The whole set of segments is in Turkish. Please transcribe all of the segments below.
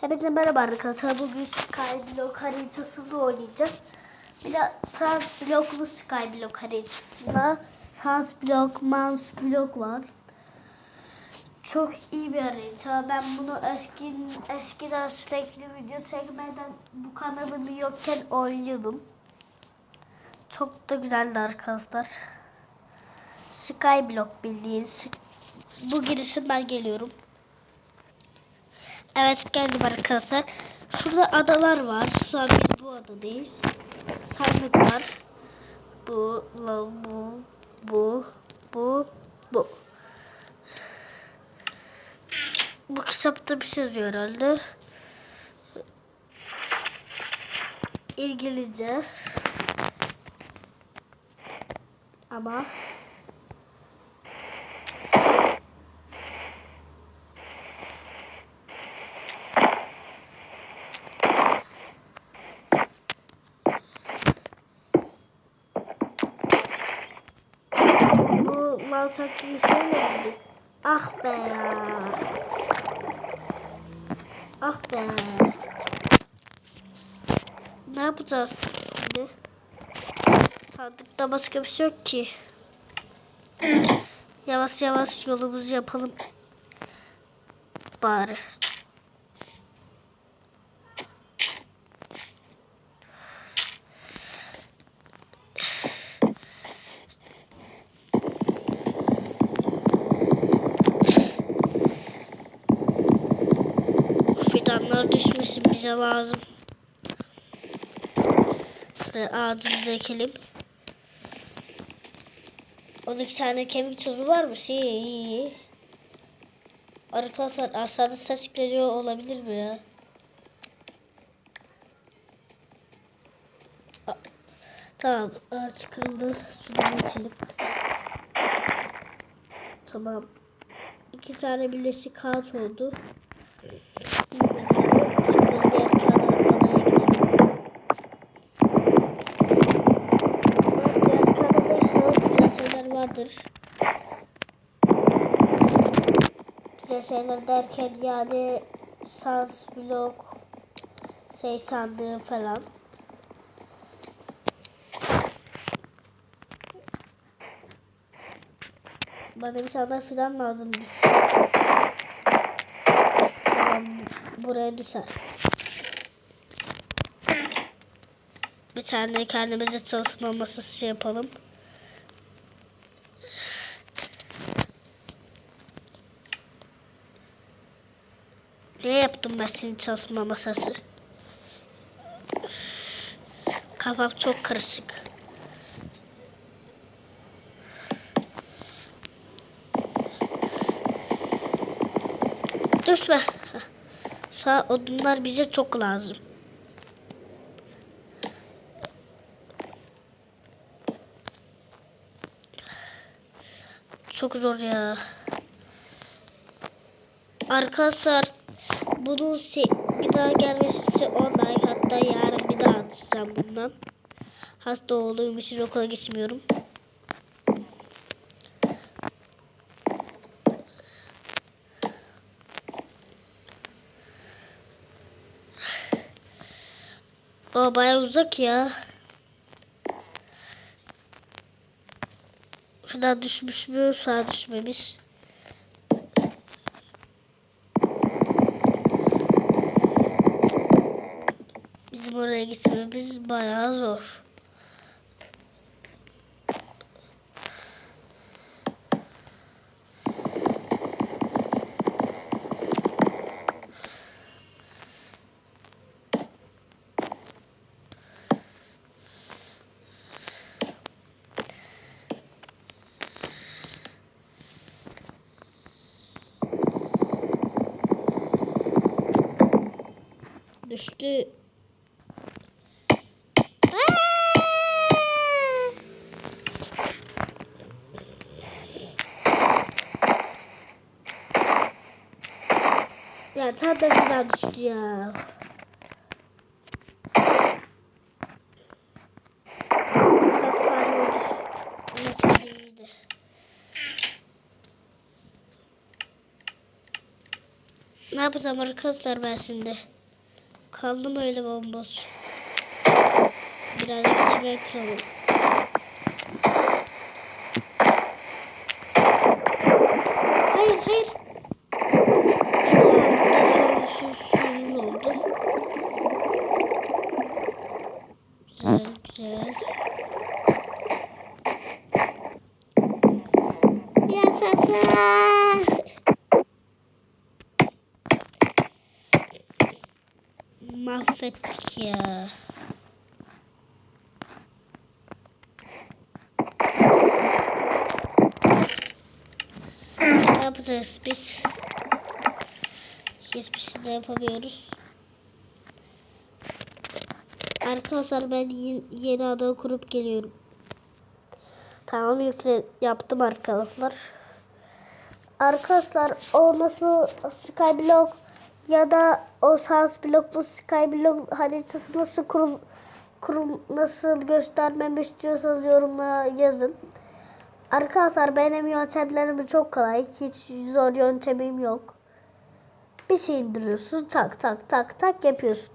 Hepinize merhaba arkadaşlar. Bugün Skyblock haritasında oynayacağız. Bir de Sans Block'lu Skyblock haritasında Sans Block, Mans Block var. Çok iyi bir harita. Ben bunu eski eskiden sürekli video çekmeden bu kanalım yokken oynuyordum. Çok da güzeldi arkadaşlar. Skyblock bildiğiniz. Bu girişim ben geliyorum. Evet geldim arkadaşlar. Şurada adalar var. Şu an biz bu adadayız. Sandık var. Bu, la, bu, bu, bu, bu. Bu kitapta bir şey yazıyor herhalde. İngilizce. Ama Şey mi? Ah be ya. Ah be. Ne yapacağız şimdi? Sandıkta başka bir şey yok ki. Yavaş yavaş yolumuzu yapalım. Bari. Düşmesin bize lazım. Şuraya ağacımızı ekelim. 12 tane kemik tozu var mı? İyi iyi iyi. Arkadaşlar aşağıda ses geliyor olabilir mi ya? Tamam ağaç kırıldı. Şuradan geçelim. Tamam. İki tane birleşik ağaç oldu. Vardır. Güzel şeyler derken yani sans blok şey sandığı falan. Bana bir tane filan lazım. Tamam, buraya düşer. Bir tane kendimize çalışma masası şey yapalım. Ne yaptım ben şimdi çalışma masası? Kafam çok karışık. Düşme. Sağ odunlar bize çok lazım. Çok zor ya. Arkadaşlar bunun se- bir daha gelmesi için 10 like hatta yarın bir daha atacağım bundan. Hasta olduğum için okula gitmiyorum. O baya uzak ya. Şuradan düşmüş mü? Sağa düşmemiş. Bizim oraya gitmemiz bayağı zor. Düştü. Ya tam da düştü ya. Ne yapacağım arkadaşlar ben şimdi? Kaldım öyle bomboş. Birazcık içime kıralım. Mahvettik ya. Ne yapacağız biz? Hiçbir şey de yapamıyoruz. Arkadaşlar ben yeni, ada kurup geliyorum. Tamam yükle yaptım arkadaşlar. Arkadaşlar o nasıl Skyblock ya da o Sans bloklu Skyblock haritası nasıl kurul, kurum nasıl göstermemi istiyorsanız yorumlara yazın. Arkadaşlar benim yöntemlerim çok kolay. Hiç zor yöntemim yok. Bir şey indiriyorsun. Tak tak tak tak yapıyorsun.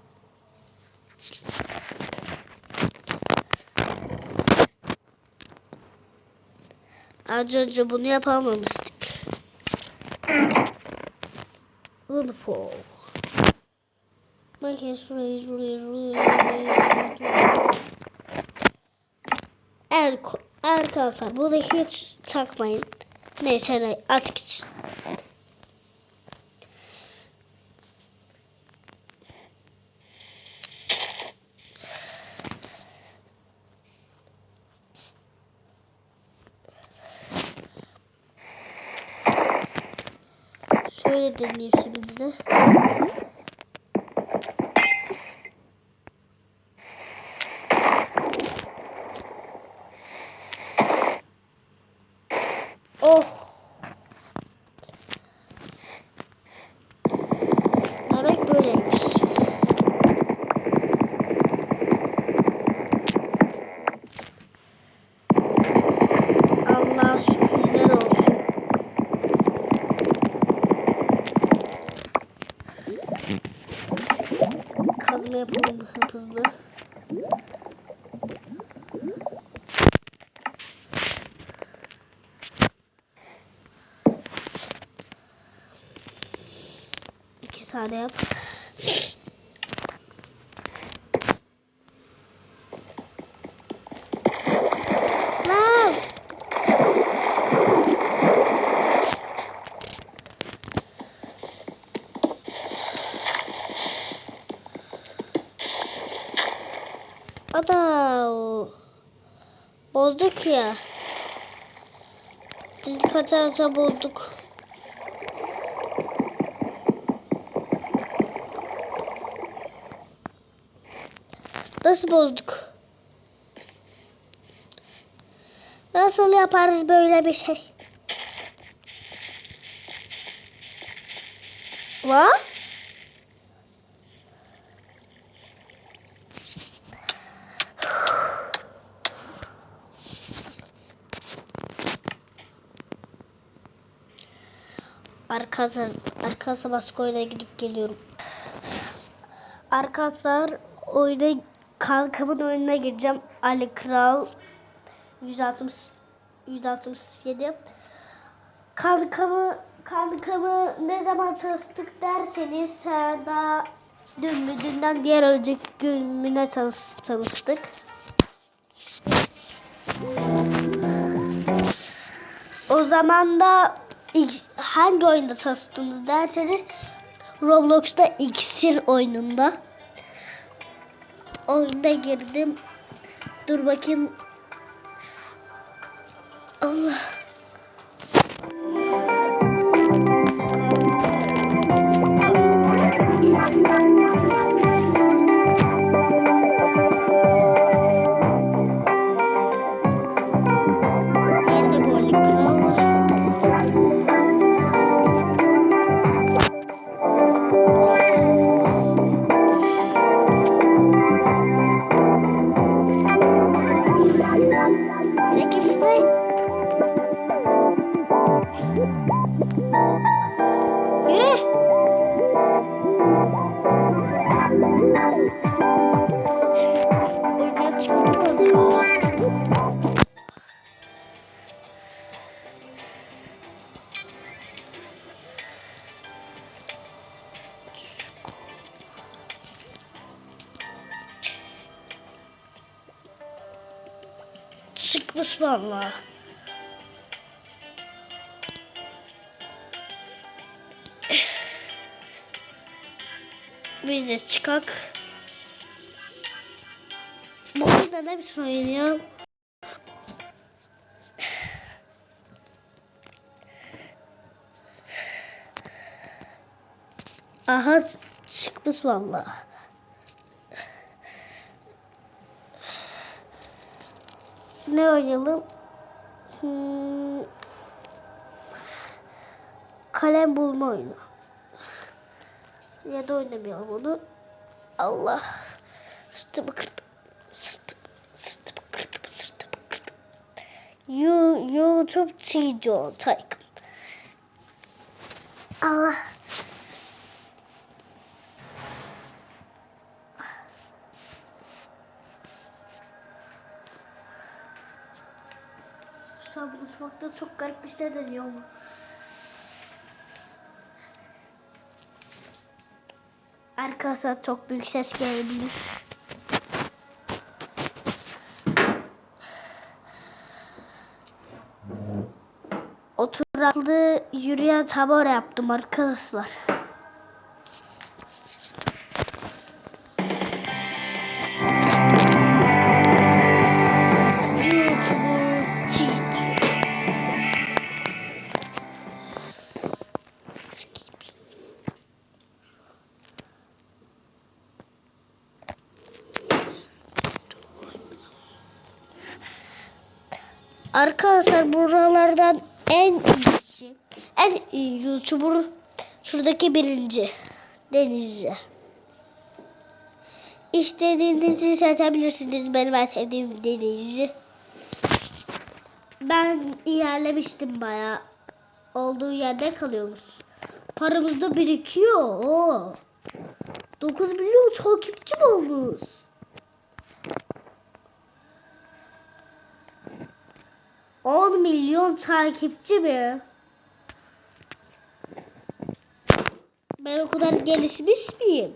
Önce bunu yapamamıştık. wonderful. My history is really, really, really Er, arkadaşlar bunu hiç takmayın. Neyse ne artık you deneyim şimdi hızlı hızlı. İki tane yap. Ada bozduk ya. Dil kaçarsa bozduk. Nasıl bozduk? Nasıl yaparız böyle bir şey? What? Arkadaşlar, arkadaşlar başka oyuna gidip geliyorum. Arkadaşlar oyuna kankamın oyununa gireceğim. Ali Kral 160 167. Kankamı kankamı ne zaman çalıştık derseniz ha, daha dün mü dünden diğer önceki gün mü ne çalış- çalıştık. O zaman da X- hangi oyunda çalıştınız derseniz Roblox'ta iksir oyununda oyunda girdim. Dur bakayım. Allah. Valla. Biz de çıkak. Bu oyunda ne biçim oyun ya? Aha çıkmış valla. Ne oynayalım? Hmm. Kalem bulma oyunu. Ya da oynamayalım onu. Allah. Sırtımı kırdım. Sırtım, sırtımı kırdım. Sırtımı kırdım. You, YouTube Tijo Type. Allah. Şu mutfakta çok garip bir şey dönüyor mu? Arkadaşlar çok büyük ses gelebilir. Oturaklı yürüyen tabure yaptım arkadaşlar. Buralardan en iyisi, en iyi YouTuber şuradaki birinci Denizci. İstediğinizi seçebilirsiniz. Benim en sevdiğim Denizci. Ben ilerlemiştim bayağı. Olduğu yerde kalıyormuş. Paramız da birikiyor. Oo. 9 milyon takipçim olmuş. On milyon takipçi mi? Ben o kadar gelişmiş miyim?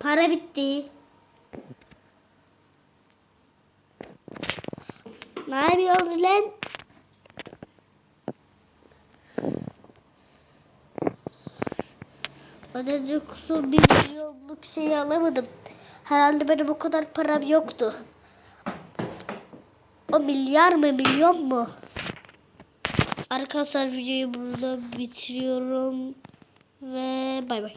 Para bitti. Ne yapıyoruz lan? Önce kusur bir milyonluk şeyi alamadım. Herhalde benim o kadar param yoktu. O milyar mı milyon mu? Arkadaşlar videoyu burada bitiriyorum. Ve bay bay.